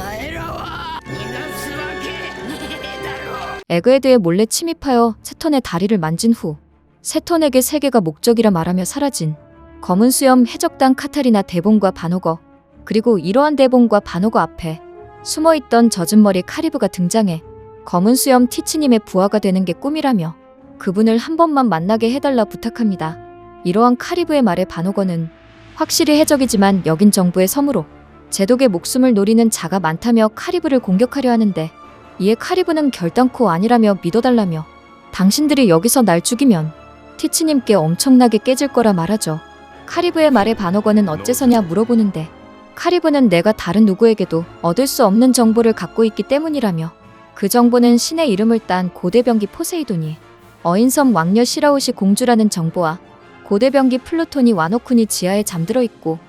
前らは逃がすわけねえだろ 에그헤드에 몰래 침입하여 세턴의 다리를 만진 후 세턴에게 세계가 목적이라 말하며 사라진 검은 수염 해적단 카타리나 대봉과 바노거 그리고 이러한 대봉과 바노거 앞에 숨어있던 젖은 머리 카리브가 등장해 검은 수염 티치님의 부하가 되는 게 꿈이라며 그분을 한 번만 만나게 해달라 부탁합니다. 이러한 카리브의 말에 바노거는 확실히 해적이지만 여긴 정부의 섬으로 제독의 목숨을 노리는 자가 많다며 카리브를 공격하려 하는데 이에 카리브는 결단코 아니라며 믿어달라며 당신들이 여기서 날 죽이면 티치님께 엄청나게 깨질 거라 말하죠. 카리브의 말에 반어건은 어째서냐 물어보는데 카리브는 내가 다른 누구에게도 얻을 수 없는 정보를 갖고 있기 때문이라며 그 정보는 신의 이름을 딴 고대병기 포세이돈이 어인섬 왕녀 시라우시 공주라는 정보와 고대병기 플루톤이 와노쿤이 지하에 잠들어 있고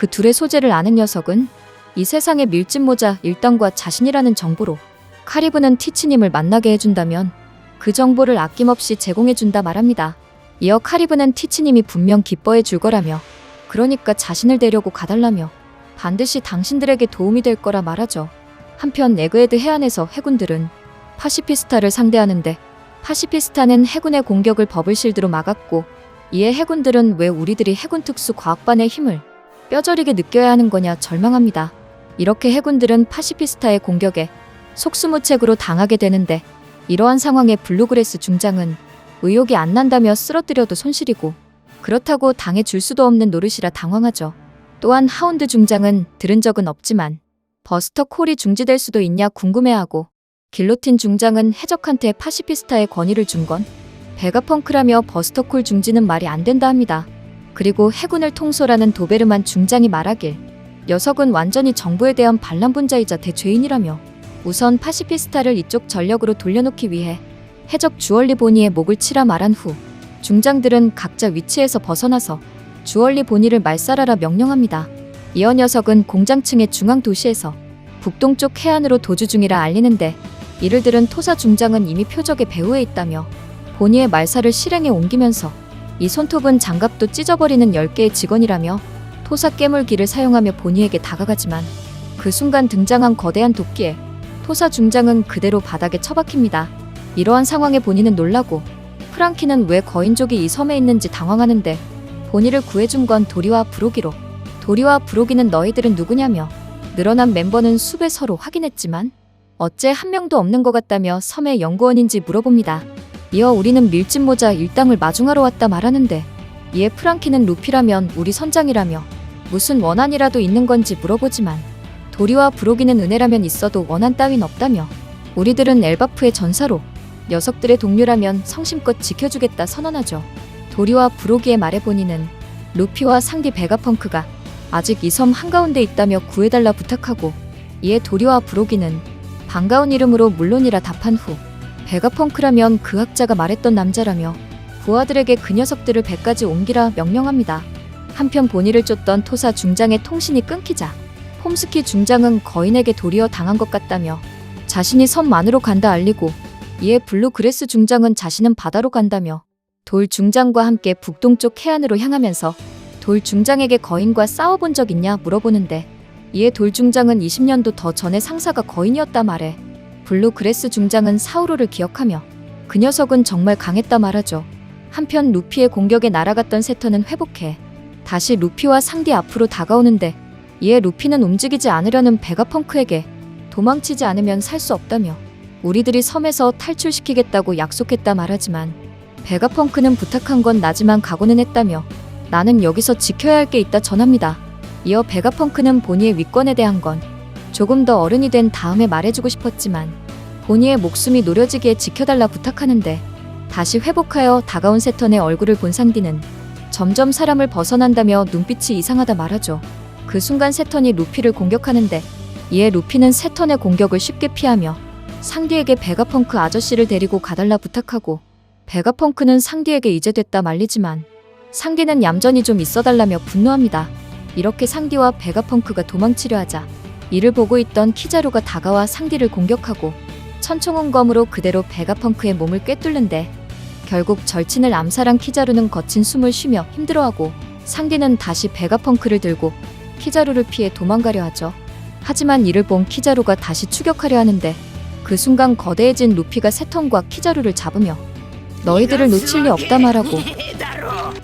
그 둘의 소재를 아는 녀석은 이 세상의 밀짚 모자 일당과 자신이라는 정보로 카리브는 티치님을 만나게 해준다면 그 정보를 아낌없이 제공해준다 말합니다. 이어 카리브는 티치님이 분명 기뻐해 줄 거라며 그러니까 자신을 데려고 가달라며 반드시 당신들에게 도움이 될 거라 말하죠. 한편 에그헤드 해안에서 해군들은 파시피스타를 상대하는데 파시피스타는 해군의 공격을 버블실드로 막았고 이에 해군들은 왜 우리들이 해군 특수 과학반의 힘을 뼈저리게 느껴야 하는 거냐 절망합니다. 이렇게 해군들은 파시피스타의 공격에 속수무책으로 당하게 되는데 이러한 상황에 블루그레스 중장은 의욕이 안 난다며 쓰러뜨려도 손실이고 그렇다고 당해 줄 수도 없는 노릇이라 당황하죠. 또한 하운드 중장은 들은 적은 없지만 버스터 콜이 중지될 수도 있냐 궁금해하고 길로틴 중장은 해적한테 파시피스타의 권위를 준건 베가펑크라며 버스터 콜 중지는 말이 안 된다 합니다. 그리고 해군을 통솔하는 도베르만 중장이 말하길 녀석은 완전히 정부에 대한 반란 분자이자 대죄인이라며 우선 파시피스타를 이쪽 전력으로 돌려놓기 위해 해적 주얼리 보니의 목을 치라 말한 후 중장들은 각자 위치에서 벗어나서 주얼리 보니를 말살하라 명령합니다. 이어 녀석은 공장층의 중앙 도시에서 북동쪽 해안으로 도주 중이라 알리는데 이를 들은 토사 중장은 이미 표적의 배후에 있다며 보니의 말살을 실행에 옮기면서 이 손톱은 장갑도 찢어버리는 10개의 직원이라며 토사 깨물기를 사용하며 보니에게 다가가지만 그 순간 등장한 거대한 도끼에 토사 중장은 그대로 바닥에 처박힙니다. 이러한 상황에 보니는 놀라고 프랑키는 왜 거인족이 이 섬에 있는지 당황하는데 보니를 구해준 건 도리와 브로기로 도리와 브로기는 너희들은 누구냐며 늘어난 멤버는 수배 서로 확인했지만 어째 한 명도 없는 것 같다며 섬의 연구원인지 물어봅니다. 이어 우리는 밀짚 모자 일당을 마중하러 왔다 말하는데 이에 프랑키는 루피라면 우리 선장이라며 무슨 원한이라도 있는 건지 물어보지만 도리와 브로기는 은혜라면 있어도 원한 따윈 없다며 우리들은 엘바프의 전사로 녀석들의 동료라면 성심껏 지켜주겠다 선언하죠. 도리와 브로기의 말에 보니는 루피와 상디 베가펑크가 아직 이 섬 한가운데 있다며 구해달라 부탁하고 이에 도리와 브로기는 반가운 이름으로 물론이라 답한 후 베가펑크라면 그 학자가 말했던 남자라며 부하들에게 그 녀석들을 배까지 옮기라 명령합니다. 한편 본의를 쫓던 토사 중장의 통신이 끊기자 홈스키 중장은 거인에게 도리어 당한 것 같다며 자신이 섬 안으로 간다 알리고 이에 블루 그레스 중장은 자신은 바다로 간다며 돌 중장과 함께 북동쪽 해안으로 향하면서 돌 중장에게 거인과 싸워본 적 있냐 물어보는데 이에 돌 중장은 20년도 더 전에 상사가 거인이었다 말해 블루 그레스 중장은 사우로를 기억하며 그 녀석은 정말 강했다 말하죠. 한편 루피의 공격에 날아갔던 세터는 회복해 다시 루피와 상디 앞으로 다가오는데 이에 루피는 움직이지 않으려는 베가펑크에게 도망치지 않으면 살 수 없다며 우리들이 섬에서 탈출시키겠다고 약속했다 말하지만 베가펑크는 부탁한 건 나지만 각오는 했다며 나는 여기서 지켜야 할 게 있다 전합니다. 이어 베가펑크는 보니의 위권에 대한 건 조금 더 어른이 된 다음에 말해주고 싶었지만 보니의 목숨이 노려지기에 지켜달라 부탁하는데 다시 회복하여 다가온 세턴의 얼굴을 본 상디는 점점 사람을 벗어난다며 눈빛이 이상하다 말하죠. 그 순간 세턴이 루피를 공격하는데 이에 루피는 세턴의 공격을 쉽게 피하며 상디에게 베가펑크 아저씨를 데리고 가달라 부탁하고 베가펑크는 상디에게 이제 됐다 말리지만 상디는 얌전히 좀 있어달라며 분노합니다. 이렇게 상디와 베가펑크가 도망치려 하자 이를 보고 있던 키자루가 다가와 상디를 공격하고 천총원검으로 그대로 베가펑크의 몸을 꿰뚫는데 결국 절친을 암살한 키자루는 거친 숨을 쉬며 힘들어하고 상디는 다시 베가펑크를 들고 키자루를 피해 도망가려 하죠. 하지만 이를 본 키자루가 다시 추격하려 하는데 그 순간 거대해진 루피가 세턴과 키자루를 잡으며 너희들을 놓칠 리 없다 말하고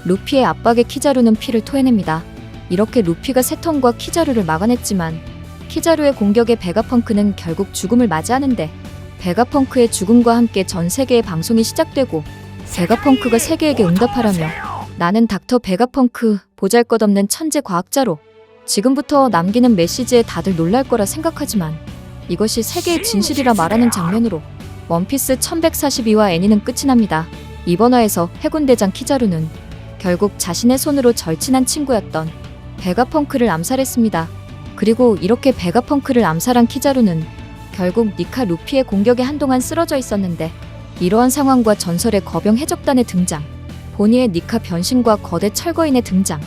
루피의 압박에 키자루는 피를 토해냅니다. 이렇게 루피가 세턴과 키자루를 막아냈지만 키자루의 공격에 베가펑크는 결국 죽음을 맞이하는데 베가펑크의 죽음과 함께 전 세계의 방송이 시작되고 베가펑크가 세계에게 응답하라며 나는 닥터 베가펑크 보잘것없는 천재 과학자로 지금부터 남기는 메시지에 다들 놀랄 거라 생각하지만 이것이 세계의 진실이라 말하는 장면으로 원피스 1142와 애니는 끝이 납니다. 이번 화에서 해군대장 키자루는 결국 자신의 손으로 절친한 친구였던 베가펑크를 암살했습니다. 그리고 이렇게 베가 펑크를 암살한 키자루는 결국 니카 루피의 공격에 한동안 쓰러져 있었는데 이러한 상황과 전설의 거병 해적단의 등장, 보니의 니카 변신과 거대 철거인의 등장,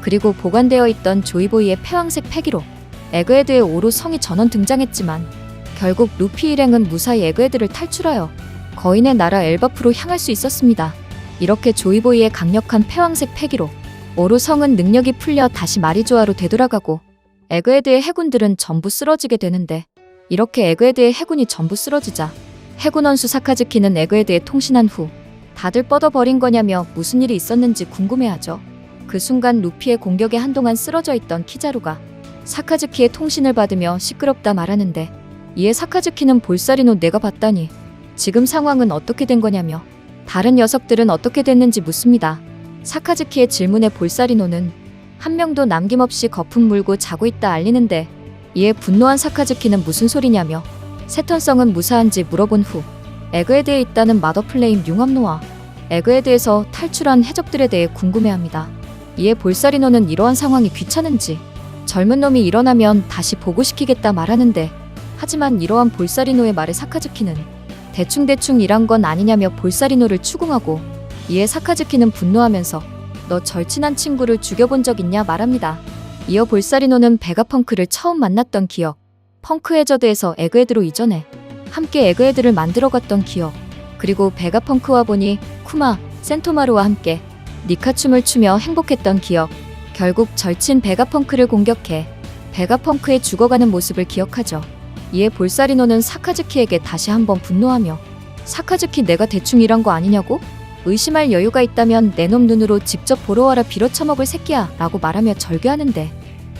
그리고 보관되어 있던 조이보이의 패왕색 패기로 에그헤드의 오로 성이 전원 등장했지만 결국 루피 일행은 무사히 에그헤드를 탈출하여 거인의 나라 엘바프로 향할 수 있었습니다. 이렇게 조이보이의 강력한 패왕색 패기로 오로 성은 능력이 풀려 다시 마리조아로 되돌아가고 에그헤드의 해군들은 전부 쓰러지게 되는데 이렇게 에그헤드의 해군이 전부 쓰러지자 해군 원수 사카즈키는 에그헤드에 통신한 후 다들 뻗어버린 거냐며 무슨 일이 있었는지 궁금해하죠. 그 순간 루피의 공격에 한동안 쓰러져 있던 키자루가 사카즈키의 통신을 받으며 시끄럽다 말하는데 이에 사카즈키는 볼살이노 내가 봤다니 지금 상황은 어떻게 된 거냐며 다른 녀석들은 어떻게 됐는지 묻습니다. 사카즈키의 질문에 볼살이노는 한 명도 남김없이 거품 물고 자고 있다 알리는데 이에 분노한 사카즈키는 무슨 소리냐며 세턴성은 무사한지 물어본 후 에그헤드에 있다는 마더플레임 융합노와 에그헤드에서 탈출한 해적들에 대해 궁금해합니다. 이에 볼살이노는 이러한 상황이 귀찮은지 젊은 놈이 일어나면 다시 보고시키겠다 말하는데 하지만 이러한 볼살이노의 말에 사카즈키는 대충대충 일한 건 아니냐며 볼살이노를 추궁하고 이에 사카즈키는 분노하면서 너 절친한 친구를 죽여본 적 있냐 말합니다. 이어 볼살이노는 베가 펑크를 처음 만났던 기억, 펑크 해저드에서 에그헤드로 이전해 함께 에그헤드를 만들어갔던 기억, 그리고 베가 펑크와 보니 쿠마, 센토마루와 함께 니카춤을 추며 행복했던 기억, 결국 절친 베가 펑크를 공격해 베가 펑크의 죽어가는 모습을 기억하죠. 이에 볼살이노는 사카즈키에게 다시 한번 분노하며 사카즈키 내가 대충 일한 거 아니냐고? 의심할 여유가 있다면 내 놈 눈으로 직접 보러 와라 빌어쳐먹을 새끼야 라고 말하며 절규하는데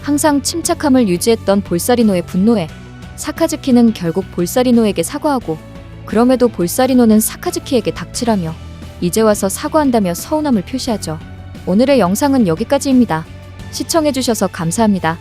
항상 침착함을 유지했던 볼살이노의 분노에 사카즈키는 결국 볼살이노에게 사과하고 그럼에도 볼살이노는 사카즈키에게 닥치라며 이제 와서 사과한다며 서운함을 표시하죠. 오늘의 영상은 여기까지입니다. 시청해주셔서 감사합니다.